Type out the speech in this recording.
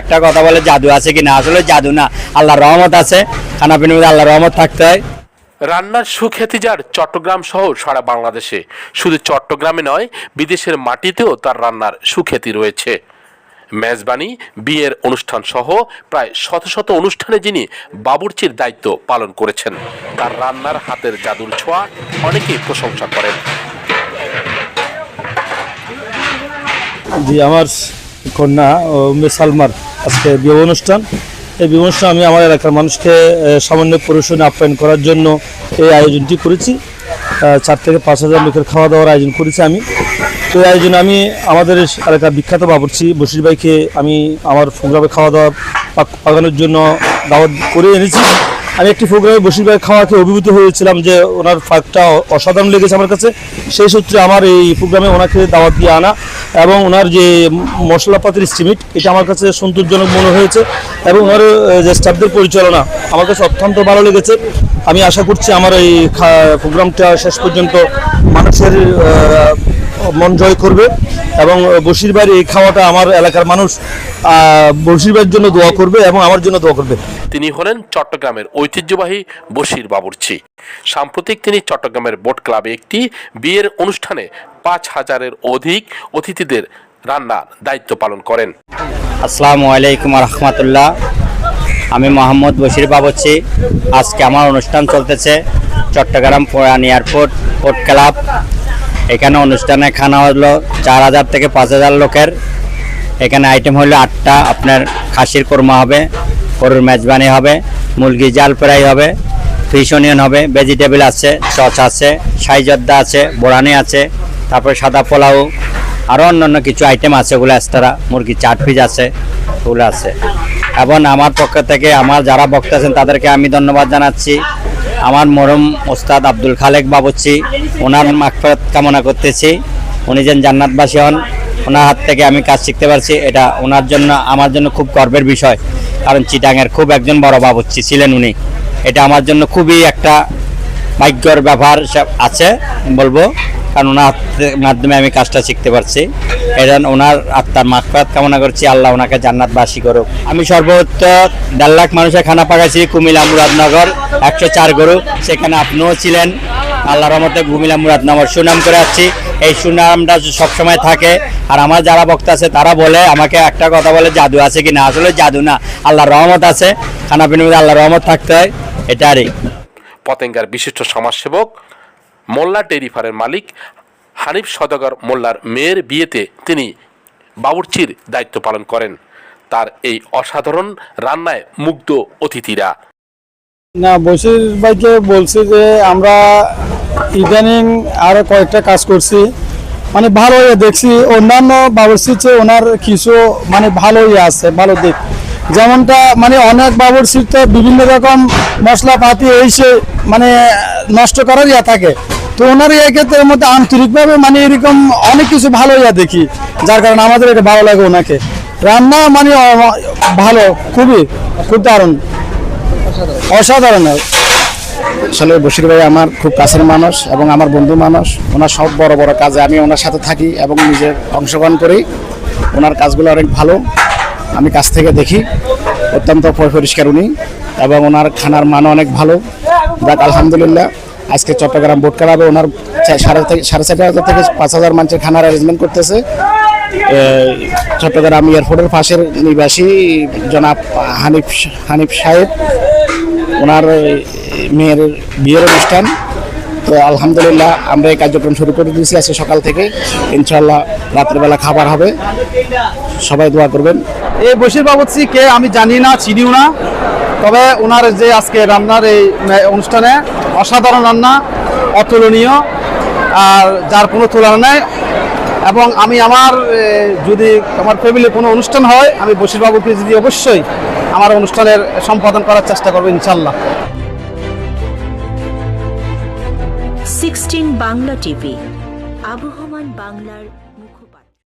একটা কথা বলে জাদু আছে কিনা? আসলে জাদু না আল্লাহর রহমত আছে। খানা পিনার মধ্যে আল্লাহর রহমত থাকতে হয়। রান্নার সুখ্যাতি যার চট্টগ্রাম সহ সারা বাংলাদেশে। শুধু চট্টগ্রামে নয় বিদেশের মাটিতেও তার রান্নার সুখ্যাতি রয়েছে। মেজবানি বিয়ের অনুষ্ঠান সহ প্রায় শত শত অনুষ্ঠানে যিনি বাবুর্চির দায়িত্ব পালন করেছেন তার রান্নার হাতের জাদুর ছোঁয়া অনেকেই প্রশংসা করেন। জি আমার কন্যা ও সালমার আজকে বিবাহ অনুষ্ঠান। এই বিবাহ অনুষ্ঠান আমি আমার এলাকার মানুষকে সামান্য পরিবেশনে আপ্যায়ন করার জন্য এই আয়োজনটি করেছি। চার থেকে পাঁচ হাজার লোকের খাওয়া দাওয়ার আয়োজন করেছি আমি। তো এই আয়োজনে আমি আমাদের এলাকার বিখ্যাত বাবুর্চি বশির ভাইকে আমি আমার প্রোগ্রামে খাওয়া দাওয়া পাক- পাকানোর জন্য দাওয়াত করে এনেছি। আমি একটি প্রোগ্রামে বশির ভাই খাওয়াকে অভিভূত হয়েছিলাম যে ওনার ফাঁকটা অসাধারণ লেগেছে আমার কাছে। সেই সূত্রে আমার এই প্রোগ্রামে ওনাকে দাওয়াত দিয়ে আনা। এবং ওনার যে মশলাপাতির স্টিমিট, এটা আমার কাছে সন্তোষজনক মনে হয়েছে এবং ওনার যে স্টাফদের পরিচালনা আমার কাছে অত্যন্ত ভালো লেগেছে। আমি আশা করছি আমার এই প্রোগ্রামটা শেষ পর্যন্ত মানুষের মন জয় করবে এবং বশির ভাইয়ের এই খাওয়াটা আমার এলাকার মানুষ বশির ভাইয়ের জন্য দোয়া করবে এবং আমার জন্য দোয়া করবে। তিনি হলেন চট্টগ্রামের ঐতিহ্যবাহী বশির বাবুর্চি। সাম্প্রতিক তিনি চট্টগ্রামের বোট ক্লাবে একটি বিয়ের অনুষ্ঠানে পাঁচ হাজারের অধিক অতিথিদের রান্নার দায়িত্ব পালন করেন। আসসালামু আলাইকুম রহমতুল্লাহ। আমি মোহাম্মদ বশির বাবুচ্ছি আজকে আমার অনুষ্ঠান চলতেছে চট্টগ্রাম পুরান এয়ারপোর্ট পোর্ট ক্লাব। এখানে অনুষ্ঠানে খানা হলো চার হাজার থেকে পাঁচ হাজার লোকের। এখানে আইটেম হলো আটটা, আপনার খাসির কোরমা হবে, গরুর মেজবানি হবে, মুরগি জাল ফ্রাই হবে, ফিশ অনিয়ন হবে, ভেজিটেবল আছে, চচ আছে সাইজর্দা আছে বোরানি আছে, তারপরে সাদা পোলাও আরও অন্যান্য কিছু আইটেম আছে ওগুলো এক্সট্রা মুরগি চাট পিস আছে ওগুলো আছে। এবং আমার পক্ষ থেকে আমার যারা বক্তা আছেন তাদেরকে আমি ধন্যবাদ জানাচ্ছি। আমার মরম ওস্তাদ আব্দুল খালেক বাবুচ্ছি ওনার মাকফরত কামনা করতেছি। উনি যেন জান্নাতবাসী হন, ওনার হাত থেকে আমি কাজ শিখতে পারছি, এটা ওনার জন্য, আমার জন্য খুব গর্বের বিষয়। কারণ চিটাঙের খুব একজন বড় বাবুচ্ছি ছিলেন উনি। এটা আমার জন্য খুবই একটা ভাগ্যর সব আছে, বলব। কারণ ওনার মাধ্যমে আমি কাজটা শিখতে পারছি। এটা ওনার আত্মার মাকফাত কামনা করছি, আল্লাহ ওনাকে জান্নাতবাসী করুক। আমি সর্বোচ্চ দেড় লাখ মানুষের খানা পাকাইছি কুমিল্লা মুরাদনগর, একশো চার গরু, সেখানে আপনিও ছিলেন। আল্লাহ রহমতে কুমিল্লা মুরাদনগর সুনাম করে আসছি। এই সুনামটা সবসময় থাকে। আর আমার যারা বক্তা আছে, তারা বলে, আমাকে একটা কথা বলে, জাদু আছে কি না? আসলে জাদু না, আল্লাহর রহমত আছে। খানা পিনার মধ্যে আল্লাহর রহমত থাকতে হয়, এটারই। পতেঙ্গার বিশিষ্ট সমাজসেবক, মোল্লা ডেইরি ফার্মের মালিক হানিফ সদাগর মোল্লার মেয়ের বিয়েতে তিনি বাবুর্চির দায়িত্ব পালন করেন। তার এই অসাধারণ রান্নায় মুগ্ধ অতিথিরা। না, বশির ভাইকে বলছি যে আমরা ইদানিং আরও কয়েকটা কাজ করছি। মানে ভালো দেখছি, অন্যান্য বাবুর্চির চেয়ে ওনার কিছু মানে ভালো ইয়ে আছে, ভালো দিক। যেমনটা মানে অনেক বাবুর্চির তো বিভিন্ন রকম মশলাপাতি এসে মানে নষ্ট করার ইয়া থাকে। তো ওনার এই ক্ষেত্রে মধ্যে আন্তরিকভাবে মানে এরকম অনেক কিছু ভালো ইয়া দেখি, যার কারণে আমাদের এটা ভালো লাগে ওনাকে। রান্না মানে ভালো, খুবই, খুব দারুণ। অসাধারণ। আসলে বশির ভাই আমার খুব কাছের মানুষ এবং আমার বন্ধু মানুষ। ওনার সব বড় বড় কাজে আমি ওনার সাথে থাকি এবং নিজের অংশগ্রহণ করি। ওনার কাজগুলো অনেক ভালো। আমি কাছ থেকে দেখি। অত্যন্ত পরিষ্কার উনি এবং ওনার খানার মান অনেক ভালো। যাক, আলহামদুলিল্লাহ। আজকে চট্টগ্রাম বোট ক্লাবে ওনার সাড়ে সাড়ে চার হাজার থেকে পাঁচ হাজার মানুষের খানার অ্যারেঞ্জমেন্ট করতেছে। চট্টগ্রাম এয়ারপোর্টের পাশের নিবাসী জনাব হানিফ হানিফ সাহেব, ওনার মেয়ের বিয়ের অনুষ্ঠান। তো আলহামদুলিল্লাহ, আমরা এই কার্যক্রম শুরু করে দিয়েছি আজকে সকাল থেকে। ইনশাল্লাহ রাত্রেবেলা খাবার হবে। সবাই দোয়া করবেন। এই বশির বাবুর্চি কে? আমি জানি না, চিনিও না। তবে ওনার যে আজকে রান্নার এই অনুষ্ঠানে অসাধারণ রান্না, অতুলনীয়, আর যার কোনো তুলনা নেই। এবং আমি আমার যদি আমার ফ্যামিলি কোনো অনুষ্ঠান হয়, আমি বশির বাবুকে যদি অবশ্যই আমার অনুষ্ঠানের সম্পাদন করার চেষ্টা করব, ইনশাল্লাহ। সিক্সটিন বাংলা টিভি, আবহমান বাংলার